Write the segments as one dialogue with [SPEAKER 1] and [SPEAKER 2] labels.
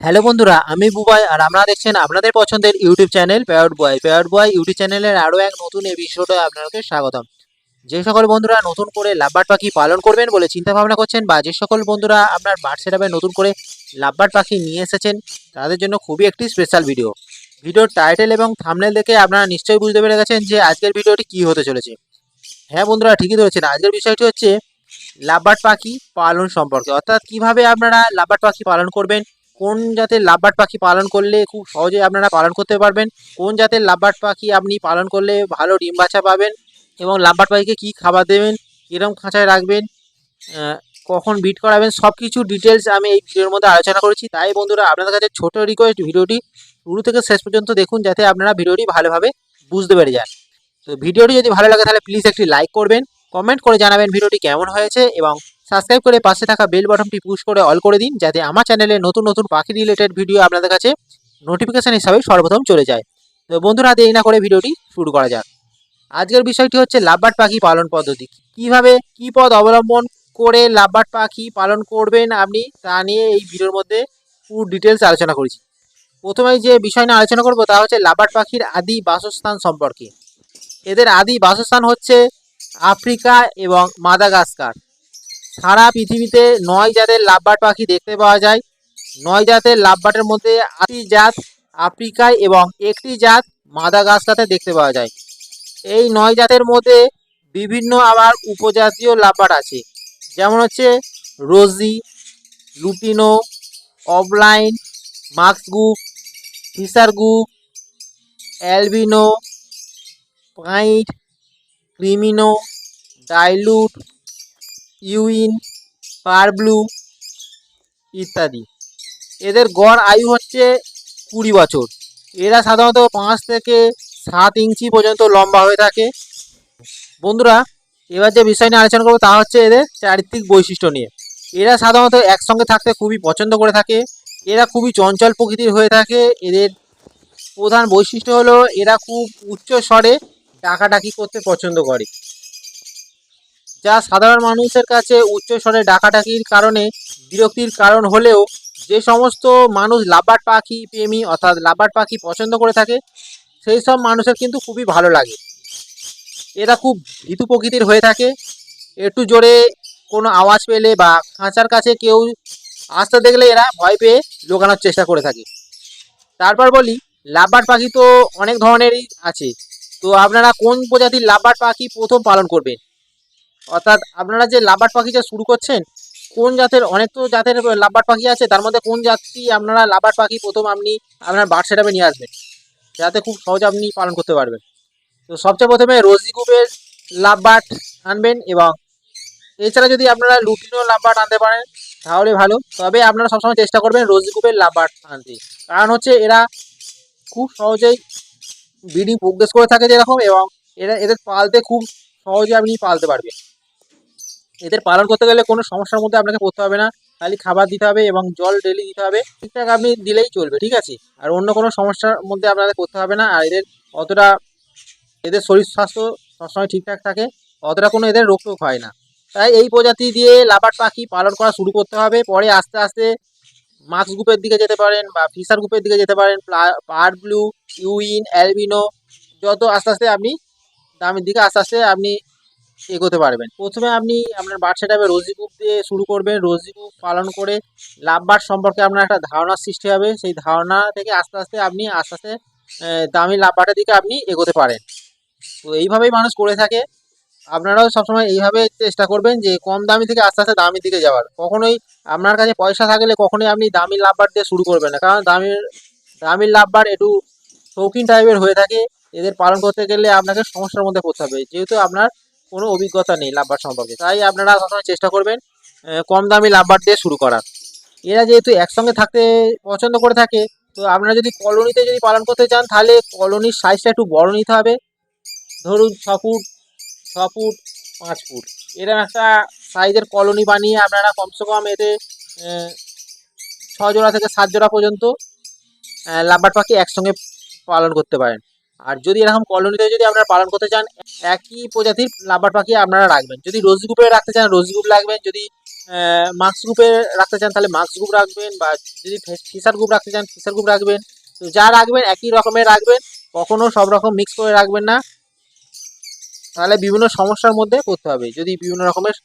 [SPEAKER 1] Hello বন্ধুরা, আমি বুবাই আর আপনারা দেখছেন আপনাদের পছন্দের YouTube channel paired boy paired boy YouTube চ্যানেলের আরও এক নতুন এপিসোডে আপনাকে স্বাগতম। যে সকল বন্ধুরা নতুন করে লাভবার্ড পাখি পালন করবেন বলে চিন্তা ভাবনা করছেন বা যে সকল বন্ধুরা আপনার বার্ড সেটাপে নতুন করে লাভবার্ড পাখি নিয়ে এসেছেন, তাদের জন্য খুবই একটি স্পেশাল ভিডিও ভিডিওর টাইটেল এবং থামনেল দেখে আপনারা নিশ্চয়ই বুঝতে পেরে গেছেন যে আজকের ভিডিওটি কী হতে চলেছে। হ্যাঁ বন্ধুরা, ঠিকই ধরেছেন। আজকের বিষয়টি হচ্ছে লাভবার্ড পাখি পালন সম্পর্কে। অর্থাৎ কীভাবে আপনারা লাভবার্ড পাখি পালন করবেন কোন জাতের লাভবার্ড পাখি পালন করলে খুব সহজে আপনারা পালন করতে পারবেন? কোন জাতের লাভবার্ড পাখি আপনি পালন করলে ভালো ডিম বাছা পাবেন? এবং লাভবার্ড পাখিকে কী খাবার দেবেন? কীরকম খাঁচায় রাখবেন? কখন বিট করাবেন? সব কিছু ডিটেলস আমি এই ভিডিওর মধ্যে আলোচনা করেছি। তাই বন্ধুরা, আপনাদের কাছে ছোট রিকোয়েস্ট ভিডিওটি শুরু থেকে শেষ পর্যন্ত দেখুন, যাতে আপনারা ভিডিওটি ভালোভাবে বুঝতে পেরে যান। তো ভিডিওটি যদি ভালো লাগে, তাহলে প্লিজ একটি লাইক করবেন কমেন্ট করে জানাবেন ভিডিওটি কেমন হয়েছে এবং সাবস্ক্রাইব করে পাশে থাকা বেল বাটনটি পুশ করে অল করে দিন, যাতে আমার চ্যানেলে নতুন নতুন পাখি রিলেটেড ভিডিও আপনাদের কাছে নোটিফিকেশান হিসাবে সর্বপ্রথম চলে যায়। তো বন্ধুরা, দেরি না করে ভিডিওটি শুরু করা যাক। আজকের বিষয়টি হচ্ছে লাভবার্ড পাখি পালন পদ্ধতি। কীভাবে, কি পদ অবলম্বন করে লাভবার্ড পাখি পালন করবেন আপনি, তা নিয়ে এই ভিডিওর মধ্যে পুরো ডিটেলস আলোচনা করেছি। প্রথমে যে বিষয় নিয়ে আলোচনা করব, তা হচ্ছে লাভবার্ড পাখির আদি বাসস্থান সম্পর্কে। এদের আদি বাসস্থান হচ্ছে আফ্রিকা এবং মাদাগাস্কার। সারা পৃথিবীতে নয় জাতের লাভবাট পাখি দেখতে পাওয়া যায়। নয় জাতের লাভবাটের মধ্যে আটটি জাত আফ্রিকায় এবং একটি জাত মাদাগাস্কারে দেখতে পাওয়া যায়। এই নয় জাতের মধ্যে বিভিন্ন আবার উপজাতীয় লাভবাট আছে। যেমন হচ্ছে রোজি, লুটিনো অফলাইন মাক্সগু ফিসারগু albino, pied, creamino, dilute euwing, parblue ইত্যাদি। এদের গড় আয়ু হচ্ছে কুড়ি বছর। এরা সাধারণত পাঁচ থেকে সাত ইঞ্চি পর্যন্ত লম্বা হয়ে থাকে। বন্ধুরা, এবার যে বিষয় নিয়ে আলোচনা করব তা হচ্ছে এদের চারিত্রিক বৈশিষ্ট্য নিয়ে। এরা সাধারণত একসঙ্গে থাকতে খুবই পছন্দ করে থাকে। এরা খুবই চঞ্চল প্রকৃতির হয়ে থাকে। এদের প্রধান বৈশিষ্ট্য হলো, এরা খুব উচ্চ স্বরে ডাকাডাকি করতে পছন্দ করে। যা সাধারণ মানুষের কাছে উচ্চ স্বরে ডাকাডাকির কারণে বিরক্তির কারণ হলেও যে সমস্ত মানুষ লাভবার্ড পাখি প্রেমী অর্থাৎ লাভবার্ড পাখি পছন্দ করে থাকে, সেই সব মানুষের কিন্তু খুবই ভালো লাগে। এরা খুব ভীতু প্রকৃতির হয়ে থাকে। একটু জোরে কোনো আওয়াজ পেলে বা খাঁচার কাছে কেউ আসতে দেখলে এরা ভয় পেয়ে লোকানোর চেষ্টা করে থাকে। তারপর বলি লাভবার্ড পাখি তো অনেক ধরনেরই আছে। তো আপনারা কোন প্রজাতির লাভবার্ড পাখি প্রথম পালন করবেন? অর্থাৎ আপনারা যে লাভবার্ড পাখি যে শুরু করছেন, কোন জাতের, অনেক তো জাতের লাভবার্ড পাখি আছে, তার মধ্যে কোন জাতটি আপনারা লাভবার্ড পাখি প্রথম আপনি আপনার বার্ড সেটাপে নিয়ে আসবেন? যাতে খুব সহজে আপনি পালন করতে পারবেন। তো সবচেয়ে প্রথমে রোজি গ্রুপের লাভবার্ড আনবেন এবং এছাড়া যদি আপনারা লুটিনো লাভবার্ড আনতে পারেন, তাহলে ভালো। তবে আপনারা সবসময় চেষ্টা করবেন রোজি গ্রুপের লাভবার্ড আনতে। কারণ হচ্ছে এরা খুব সহজেই ব্রিডিং প্রোগ্রেস করে থাকে যেরকম এবং এরা, এদের পালতে খুব সহজে আপনি পালতে পারবেন। এদের পালন করতে গেলে কোনো সমস্যার মধ্যে আপনাকে পড়তে হবে না। খালি খাবার দিতে হবে এবং জল ডেলি দিতে হবে। ঠিকঠাক আপনি দিলেই চলবে, ঠিক আছে? আর অন্য কোনো সমস্যার মধ্যে আপনাদের করতে হবে না। আর এদের অতটা, এদের শরীর স্বাস্থ্য সবসময় ঠিকঠাক থাকে। অতটা কোনো এদের রোগ হয় না। তাই এই প্রজাতি দিয়ে লাবার্ড পাখি পালন করা শুরু করতে হবে। পরে আস্তে আস্তে মাক্স গ্রুপের দিকে যেতে পারেন বা ফিশার গ্রুপের দিকে যেতে পারেন। পার ব্লু, ইউইন, অ্যালবিনো, যত আস্তে আস্তে আপনি দামের দিকে আস্তে আস্তে আপনি এগোতে পারবেন। প্রথমে আপনি আপনার সেটাপে রোজি গ্রুপ দিয়ে শুরু করবেন, রোজি গ্রুপ পালন করে লাভবার্ড সম্পর্কে আপনার একটা ধারণার সৃষ্টি হবে। সেই ধারণা থেকে আস্তে আস্তে আপনি আস্তে আস্তে দামি লাভবার্ডের দিকে আপনি এগোতে পারেন। তো এইভাবেই মানুষ করে থাকে। আপনারাও সবসময় এইভাবে চেষ্টা করবেন যে কম দামি থেকে আস্তে আস্তে দামি দিকে যাওয়ার। কখনোই আপনার কাছে পয়সা থাকলে কখনোই আপনি দামি লাভবার্ড দিয়ে শুরু করবেন না। কারণ দামির দামির লাভবার্ড একটু শৌখিন টাইপের হয়ে থাকে। এদের পালন করতে গেলে আপনাকে সমস্যার মধ্যে পড়তে হবে। যেহেতু আপনার কোনো অভিজ্ঞতা নেই লাভবার্ড সম্পর্কে। তাই আপনারা সবসময় চেষ্টা করবেন কম দামি লাভবার্ড দিয়ে শুরু করার। এরা যেহেতু একসঙ্গে থাকতে পছন্দ করে থাকে, তো আপনারা যদি কলোনিতে যদি পালন করতে চান, তাহলে কলোনির সাইজটা একটু বড় নিতে হবে। ধরুন ছ ফুট ছ ফুট, পাঁচ ফুট। এরকম একটা সাইজের কলোনি বানিয়ে আপনারা কমসে কম এতে ছ জোড়া থেকে সাত জোড়া পর্যন্ত লাভবার্ড পাখি একসঙ্গে পালন করতে পারেন। আর যদি এরকম কলোনিতে যদি আপনারা পালন করতে চান, একই প্রজাতির লাভবার্ড পাখি আপনারা রাখবেন। যদি রোজ গ্রুপে রাখতে চান, রোজ গ্রুপ রাখবেন যদি মাস্ক গ্রুপে রাখতে চান, তাহলে মাস্ক গ্রুপ রাখবেন বা যদি ফিসার গ্রুপ রাখতে চান ফিসার গ্রুপ রাখবেন। তো যা রাখবেন, একই রকমের রাখবেন। কখনো সব রকম মিক্স করে রাখবেন না। তাহলে বিভিন্ন সমস্যার মধ্যে পড়তে হবে, যদি বিভিন্ন রকমের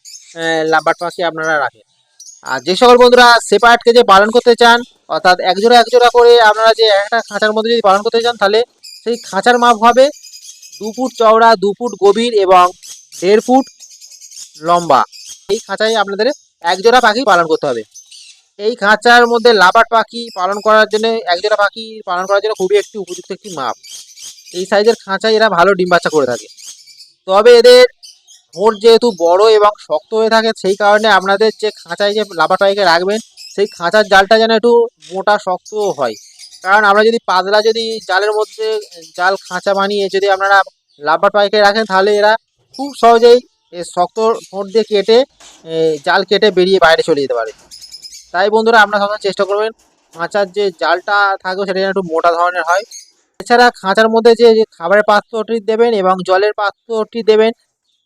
[SPEAKER 1] লাম্বার পাখি আপনারা রাখেন। আর যে সকল বন্ধুরা সেপারেটকে যে পালন করতে চান, অর্থাৎ একজোড়া একজোড়া করে আপনারা যে একটা খাঁচার মধ্যে যদি পালন করতে চান, তাহলে সেই খাঁচার মাপ হবে দু ফুট চওড়া, দু ফুট গভীর এবং দেড় ফুট লম্বা। এই খাঁচায় আপনাদের একজোড়া পাখি পালন করতে হবে। এই খাঁচার মধ্যে লাবাট পাখি পালন করার জন্য একজোড়া পাখি পালন করার জন্য খুবই একটি উপযুক্ত একটি মাপ। এই সাইজের খাঁচায় এরা ভালো ডিম বাচ্চা করে থাকে। তবে এদের ভোট যেহেতু বড় এবং শক্ত হয়ে থাকে, সেই কারণে আপনাদের যে খাঁচায় যে লাবাট পাখিকে রাখবেন, সেই খাঁচার জালটা যেন একটু মোটা শক্ত হয়। কারণ আমরা যদি পাতলা যদি জালের মধ্যে, জাল খাঁচা বানিয়ে যদি আপনারা লাভবার পাইকে রাখেন, তাহলে এরা খুব সহজেই শক্ত ঠোঁট দিয়ে কেটে জাল কেটে বেরিয়ে বাইরে চলে যেতে পারে। তাই বন্ধুরা, আপনারা সবসময় চেষ্টা করবেন, খাঁচার যে জালটা থাকবে, সেটা যেন একটু মোটা ধরনের হয়। এছাড়া খাঁচার মধ্যে যে খাবারের পাত্রটি দেবেন এবং জলের পাত্রটি দেবেন,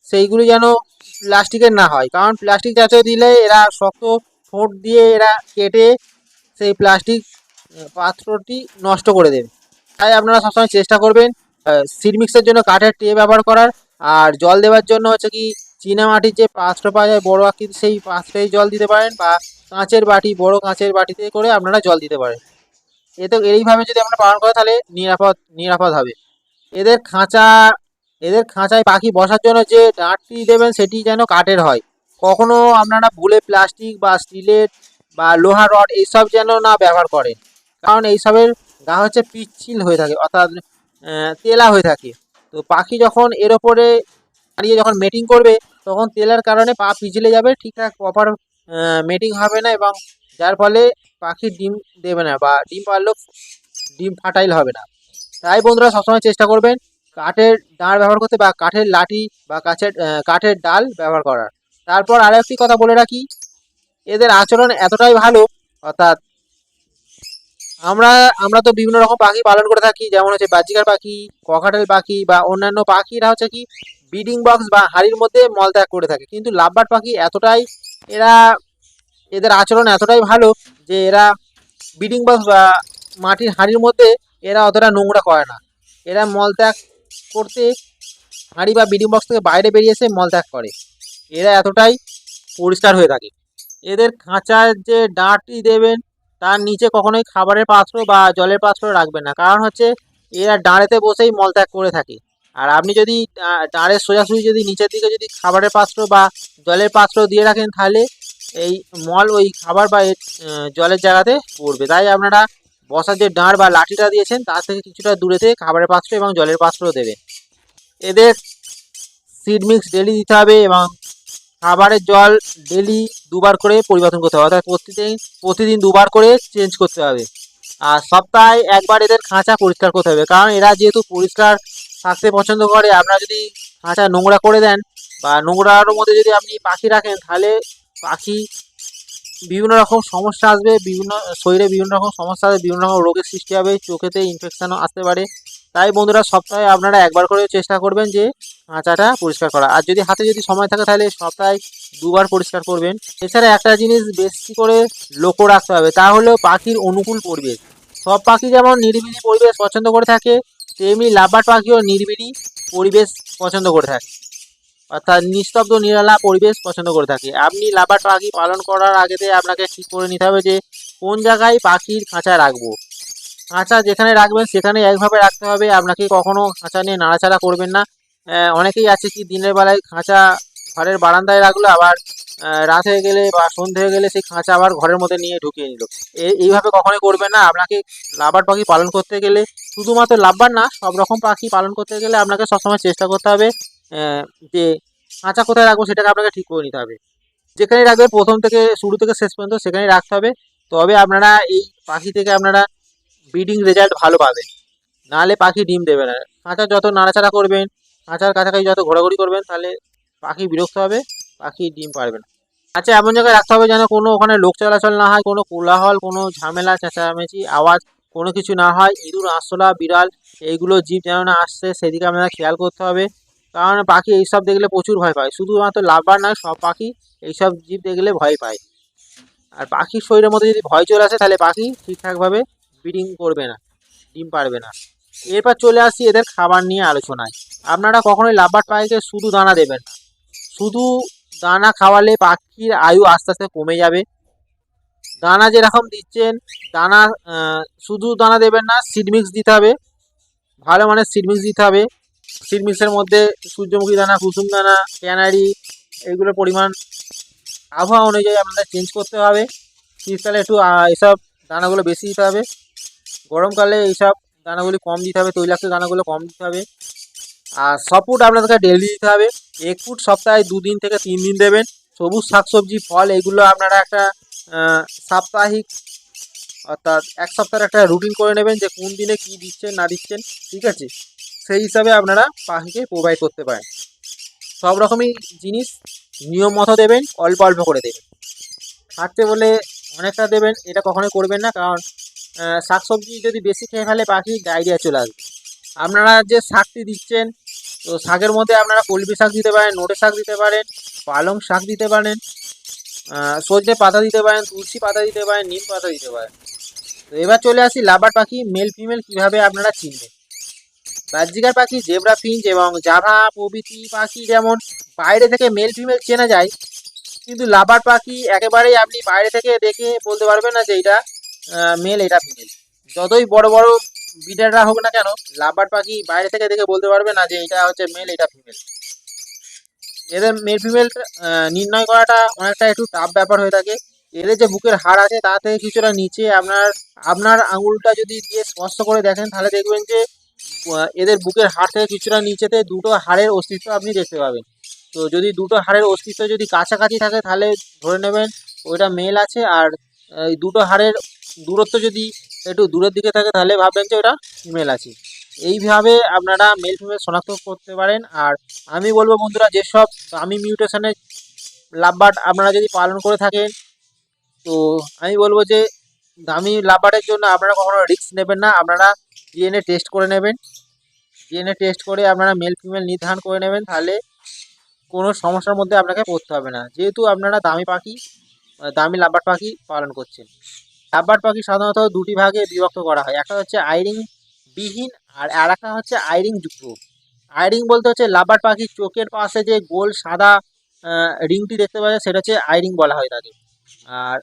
[SPEAKER 1] সেইগুলি যেন প্লাস্টিকের না হয়। কারণ প্লাস্টিক জাতীয় দিলে এরা শক্ত ঠোঁট দিয়ে এরা কেটে সেই প্লাস্টিক পাত্রটি নষ্ট করে দেবে। তাই আপনারা সবসময় চেষ্টা করবেন সিড মিক্সের জন্য কাঠের টে ব্যবহার করার। আর জল দেওয়ার জন্য হচ্ছে কি চীনামাটির যে পাত্র পাওয়া যায়, বড় আকৃতি সেই পাত্রেই জল দিতে পারেন বা কাঁচের বাটি, বড় কাঁচের বাটিতে করে আপনারা জল দিতে পারেন। এতে এইভাবে যদি আপনারা পালন করেন, তাহলে নিরাপদ নিরাপদ হবে। এদের খাঁচা, এদের খাঁচায় পাখি বসার জন্য যে ডাঁটটি দেবেন, সেটি যেন কাঠের হয়। কখনো আপনারা ভুলে প্লাস্টিক বা স্টিলের বা লোহা রড এইসব যেন না ব্যবহার করেন। কারণ এইসবের গা হচ্ছে পিচ্ছিল হয়ে থাকে, অর্থাৎ তেলা হয়ে থাকে। তো পাখি যখন এর ওপরে দাঁড়িয়ে যখন মেটিং করবে, তখন তেলার কারণে পা পিছলে যাবে, ঠিকঠাক প্রপার মেটিং হবে না এবং যার ফলে পাখি ডিম দেবে না বা ডিম পারলেও ডিম ফাটাইল হবে না। তাই বন্ধুরা সবসময় চেষ্টা করবেন কাঠের ডাঁড় ব্যবহার করতে বা কাঠের লাঠি বা কাঠের কাঠের ডাল ব্যবহার করার। তারপর আরও একটি কথা বলে রাখি, এদের আচরণ এতটাই ভালো, অর্থাৎ আমরা আমরা তো বিভিন্ন রকম পাখি পালন করে থাকি, যেমন হচ্ছে বাজিকার পাখি, ককাটেল পাখি বা অন্যান্য পাখিরা হচ্ছে কি ব্রিডিং বক্স বা হাড়ির মধ্যে মলত্যাগ করে থাকে। কিন্তু লাভবার্ড পাখি এতটাই, এরা এদের আচরণ এতটাই ভালো যে এরা ব্রিডিং বক্স বা মাটির হাঁড়ির মধ্যে এরা অতটা নোংরা করে না। এরা মলত্যাগ করতে, হাঁড়ি বা ব্রিডিং বক্স থেকে বাইরে বেরিয়ে এসে মলত্যাগ করে। এরা এতটাই পরিষ্কার হয়ে থাকে। এদের খাঁচার যে ডাঁটটি দেবেন তার নিচে কখনোই খাবারের পাত্র বা জলের পাত্র রাখবেন না। কারণ হচ্ছে এরা ডাঁড়েতে বসেই মলত্যাগ করে থাকে। আর আপনি যদি ডাঁড়ের সোজাসুজি যদি নিচের দিকে যদি খাবারের পাত্র বা জলের পাত্র দিয়ে রাখেন, তাহলে এই মল ওই খাবার বা জলের জায়গাতে পড়বে। তাই আপনারা বসার যে ডাঁড় বা লাঠিটা দিয়েছেন, তার থেকে কিছুটা দূরেতে খাবারের পাত্র এবং জলের পাত্র দেবে এদের সিড মিক্স ডেলি দিতে হবে এবং খাবারের জল ডেলি দুবার করে পরিবর্তন করতে হবে। অর্থাৎ প্রতিদিন প্রতিদিন দুবার করে চেঞ্জ করতে হবে। আর সপ্তাহে একবার এদের খাঁচা পরিষ্কার করতে হবে। কারণ এরা যেহেতু পরিষ্কার থাকতে পছন্দ করে, আপনারা যদি খাঁচা নোংরা করে দেন বা নোংরার মধ্যে যদি আপনি পাখি রাখেন, তাহলে পাখি বিভিন্ন রকম সমস্যা আসবে, বিভিন্ন শরীরে বিভিন্ন রকম সমস্যা আসবে, বিভিন্ন রকম রোগের সৃষ্টি হবে, চোখেতে ইনফেকশনও আসতে পারে। তাই বন্ধুরা সপ্তাহে আপনারা একবার করে চেষ্টা করবেন যে খাঁচাটা পরিষ্কার করা। আর যদি হাতে যদি সময় থাকে তাহলে সপ্তাহে দুবার পরিষ্কার করবেন। এছাড়া একটা জিনিস বেশি করে লক্ষ্য রাখতে হবে, তা হলো পাখির অনুকূল পরিবেশ। সব পাখি যেমন নিরিবিলি পরিবেশ পছন্দ করে থাকে, তেমনি লাভবার্ড পাখিও নিরিবিলি পরিবেশ পছন্দ করে থাকে। অর্থাৎ নিস্তব্ধ, নিরালা পরিবেশ পছন্দ করে থাকে। আপনি লাভবার্ড পাখি পালন করার আগেতে আপনাকে ঠিক করে নিতে হবে যে কোন জায়গায় পাখির খাঁচা রাখব। খাঁচা যেখানে রাখবেন সেখানে একভাবে রাখতে হবে। আপনাকে কখনো খাঁচা নিয়ে নাড়াচাড়া করবেন না। অনেকেই আছে কি দিনের বেলায় খাঁচা ঘরের বারান্দায় রাখল, আবার রাত হয়ে গেলে বা সন্ধে হয়ে গেলে সেই খাঁচা আবার ঘরের মধ্যে নিয়ে ঢুকিয়ে নিল। এই এইভাবে কখনোই করবেন না। আপনাকে লাভবার পাখি পালন করতে গেলে শুধুমাত্র লাভবার না, সব রকম পাখি পালন করতে গেলে আপনাকে সবসময় চেষ্টা করতে হবে যে খাঁচা কোথায় রাখব সেটাকে আপনাকে ঠিক করে নিতে হবে। যেখানে রাখবে প্রথম থেকে শুরু থেকে শেষ পর্যন্ত সেখানেই রাখতে হবে। তবে আপনারা এই পাখি থেকে আপনারা ব্রিডিং রেজাল্ট ভালো পাবেন নাহলে পাখি ডিম দেবে না। কাঁচা যত নাড়াচাড়া করবেন, কাঁচার কাছাকাছি যত ঘোরাঘুরি করবেন, তাহলে পাখি বিরক্ত হবে, পাখি ডিম পারবে না। আচ্ছা এমন জায়গায় রাখতে হবে যেন কোনো ওখানে লোক চলাচল না হয়, কোনো কোলাহল, কোনো ঝামেলা, চেঁচামেচি, আওয়াজ কোনো কিছু না হয়। ইঁদুর, আরশোলা, বিড়াল, এইগুলো জীব যেন না আসছে, সেদিকে আপনারা খেয়াল করতে হবে। কারণ পাখি এইসব দেখলে প্রচুর ভয় পায়। শুধুমাত্র লাভবার নয়, সব পাখি এইসব জীব দেখলে ভয় পায়। আর পাখির শরীরের মধ্যে যদি ভয় চলে আসে, তাহলে পাখি ঠিকঠাকভাবে ব্রিডিং করবে না, ডিম পারবে না। এরপর চলে আসি এদের খাবার নিয়ে আলোচনায়। আপনারা কখনোই লাভবার পাখিকে শুধু দানা দেবেন না। শুধু দানা খাওয়ালে পাখির আয়ু আস্তে আস্তে কমে যাবে। দানা যেরকম দিচ্ছেন, দানা শুধু দানা দেবেন না সিড মিক্স দিতে হবে। ভালো মানের সিড মিক্স দিতে হবে। সিড মিক্সের মধ্যে সূর্যমুখী দানা, কুসুম দানা ক্যানারি এইগুলোর পরিমাণ, আবহাওয়া অনুযায়ী আপনাদের চেঞ্জ করতে হবে। শীতকালে একটু এসব দানাগুলো বেশি দিতে হবে। গরমকালে এইসব দানাগুলি কম দিতে হবে, তৈলাক্ত দানাগুলো কম দিতে হবে। আর সপুট আপনাদেরকে ডেলি দিতে হবে। এক ফুট সপ্তাহে দুদিন থেকে তিন দিন দেবেন। সবুজ শাকসবজি, ফল, এগুলো আপনারা একটা সাপ্তাহিক অর্থাৎ এক সপ্তাহের একটা রুটিন করে নেবেন যে কোন দিনে কি দিচ্ছেন, না দিচ্ছেন, ঠিক আছে? সেই হিসাবে আপনারা পাখিকে প্রোভাইড করতে পারেন। সব রকমই জিনিস নিয়ম মতো দেবেন, অল্প অল্প করে দেবেন। খাচ্ছে বলে অনেকটা দেবেন, এটা কখনোই করবেন না, কারণ শাকসবজি যদি বেশি খেয়ে ফেলে পাখি ডায়রিয়া চলে আসবে। আপনারা যে শাকটি দিচ্ছেন, তো শাকের মধ্যে আপনারা কলমি শাক দিতে পারেন, নোটে শাক দিতে পারেন, পালং শাক দিতে পারেন সজনে পাতা দিতে পারেন, তুলসী পাতা দিতে পারেন, নিম পাতা দিতে পারেন। তো এবার চলে আসি লাবার পাখি মেল ফিমেল কীভাবে আপনারা চিনবেন? বাহ্যিকার পাখি জেব্রা ফিঞ্চ এবং জাভা প্রভৃতি পাখি যেমন বাইরে থেকে মেল ফিমেল চেনা যায়, কিন্তু লাবার পাখি একেবারেই আপনি বাইরে থেকে দেখে বলতে পারবেন না যে এটা মেল এটা ফিমেল যতই বড় বড় বিডাররা হোক না কেন লাবার পাখি বাইরে থেকে দেখে বলতে পারবে না যে এটা হচ্ছে মেল এটা ফিমেল এদের মেল ফিমেল নির্ণয় করাটা অনেকটা একটু টাফ ব্যাপার হয়ে থাকে। এদের যে বুকের হাড় আছে, তা থেকে কিছুটা নিচে আপনার আপনার আঙুলটা যদি দিয়ে স্পষ্ট করে দেখেন, তাহলে দেখবেন যে এদের বুকের হাড় থেকে কিছুটা নিচেতে দুটো হাড়ের অস্তিত্ব আপনি দেখতে পাবেন। তো যদি দুটো হাড়ের অস্তিত্ব যদি কাছাকাছি থাকে, তাহলে ধরে নেবেন ওইটা মেল আছে আর দুটো হাড়ের দূরত্ব যদি একটু দূরের দিকে থাকে তাহলে ভাববেন যে ওটা ফিমেল আছে। এইভাবে আপনারা মেল ফিমেল শনাক্ত করতে পারেন। আর আমি বলব বন্ধুরা যেসব আমি মিউটেশনের লাভবার্ড আপনারা যদি পালন করে থাকেন তো আমি বলব যে দামি লাভবার্ডের জন্য আপনারা কখনো রিস্ক নেবেন না। আপনারা ডিএনএ টেস্ট করে নেবেন। ডিএনএ টেস্ট করে আপনারা মেল ফিমেল নির্ধারণ করে নেবেন। তাহলে কোনো সমস্যার মধ্যে আপনাকে পড়তে হবে না। যেহেতু আপনারা দামি পাখি আহ, দামি লাভবার্ড পাখি পালন করছেন। লাভবার্ড পাখি সাধারণত দুটি ভাগে বিভক্ত করা হয়। একটা হচ্ছে আইরিং বিহীন আর আর একটা হচ্ছে আইরিং যুক্ত আইরিং বলতে হচ্ছে লাভবার্ড পাখির চোখের পাশে যে গোল সাদা রিংটি দেখতে পাওয়া যায়, সেটা হচ্ছে আইরিং বলা হয় তাকে। আর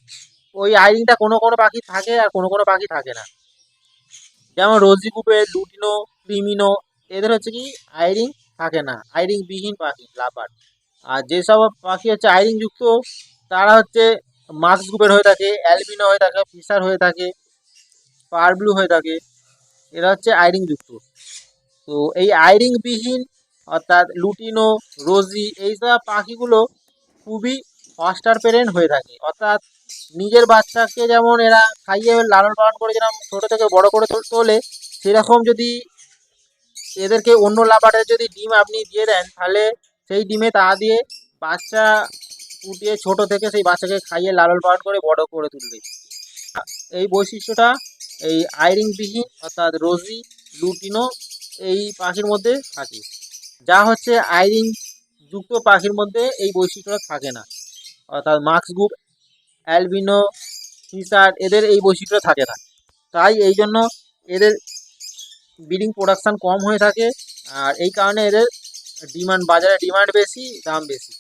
[SPEAKER 1] ওই আইরিংটা কোনো কোনো পাখি থাকে আর কোনো কোনো পাখি থাকে না। যেমন রোজি কুপে লুটিনো, ক্রিমিনো, এদের হচ্ছে কি, আইরিং থাকে না। আইরিং বিহীন পাখি, লাভার। আর যেসব পাখি হচ্ছে আইরিং যুক্ত তারা হচ্ছে মাস্ক গ্রুপের হয়ে থাকে অ্যালবিনো হয়ে থাকে ফিশার হয়ে থাকে পার ব্লু হয়ে থাকে, এরা হচ্ছে আইরিং যুক্ত তো এই আইরিং বিহীন অর্থাৎ লুটিনো রোজি এইসব পাখিগুলো খুবই ফাস্টার পেরেন্ট হয়ে থাকে। অর্থাৎ নিজের বাচ্চাকে যেমন এরা খাইয়ে লালন পালন করে যেরকম ছোটো থেকে বড় করে তোলে, সেরকম যদি এদেরকে অন্য লাভারের যদি ডিম আপনি দিয়ে দেন, তাহলে সেই ডিমে তা দিয়ে বাচ্চা ফুটিয়ে ছোট থেকে সেই বাচ্চাকে খাইয়ে লালন পালন করে বড় করে তুলবে। এই বৈশিষ্ট্যটা, এই আইরিং বিহীন অর্থাৎ রোজি, লুটিনো এই পাখির মধ্যে থাকে। যা হচ্ছে আইরিং যুক্ত পাখির মধ্যে এই বৈশিষ্ট্যটা থাকে না। অর্থাৎ মাক্স অ্যালবিনো ফিসার এদের এই বৈশিষ্ট্য থাকে না। তাই এই জন্য এদের ব্রিডিং প্রোডাকশান কম হয়ে থাকে। আর এই কারণে এদের ডিমান্ড, বাজারে ডিমান্ড বেশি, দাম বেশি।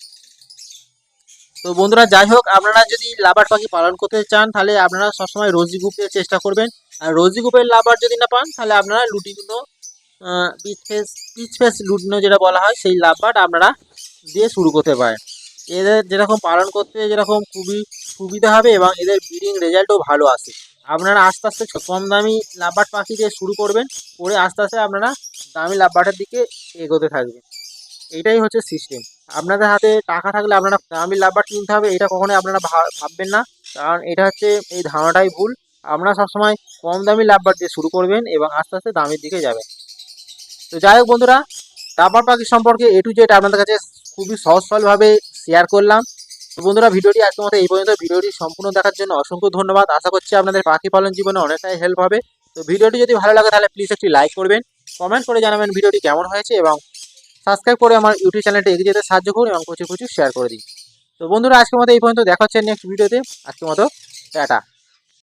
[SPEAKER 1] তো বন্ধুরা যাই হোক, আপনারা যদি লাভার পাখি পালন করতে চান, তাহলে আপনারা সবসময় রোজি গ্রুপের চেষ্টা করবেন। আর রোজি গ্রুপের লাভার যদি না পান, তাহলে আপনারা lutino peach face peach face lutino যেটা বলা হয়, সেই লাভার আপনারা দিয়ে শুরু করতে পারেন। এদের যেরকম পালন করতে যেরকম খুবই সুবিধা হবে এবং এদের ব্রিডিং রেজাল্টও ভালো আসে। আপনারা আস্তে আস্তে কম দামি লাভবার্ড পাখি দিয়ে শুরু করবেন, করে আস্তে আস্তে আপনারা দামি লাভবার্ডের দিকে এগোতে থাকবেন। এইটাই হচ্ছে সিস্টেম আপনাদের হাতে টাকা থাকলে আপনারা দামি লাভবার্ড কিনতে হবে, এটা কখনোই আপনারা ভাববেন না। কারণ এটা হচ্ছে, এই ধারণাটাই ভুল। আপনারা সবসময় কম দামি লাভবার দিয়ে শুরু করবেন এবং আস্তে আস্তে দামের দিকে যাবেন। তো যাই হোক বন্ধুরা লাভবার্ড পাখি সম্পর্কে এ টু আপনাদের কাছে খুবই সহজ সরলভাবে শেয়ার করলাম। তো বন্ধুরা, ভিডিওটি আজকের মতো এই পর্যন্ত। ভিডিওটি সম্পূর্ণ দেখার জন্য অসংখ্য ধন্যবাদ। আশা করছি আপনাদের পাখি পালন জীবনে অনেকটাই হেল্প হবে। তো ভিডিওটি যদি ভালো লাগে তাহলে প্লিজ একটি লাইক করবেন। কমেন্ট করে জানাবেন ভিডিওটি কেমন হয়েছে এবং সাবস্ক্রাইব করে আমার ইউটিউব চ্যানেলটা এগিয়ে যেতে সাহায্য করুন এবং প্রচুর প্রচুর শেয়ার করে দিন। তো বন্ধুরা, আজকের মতো এই পর্যন্ত। দেখা হচ্ছে নেক্সট ভিডিওতে আজকের মতো, টাটা।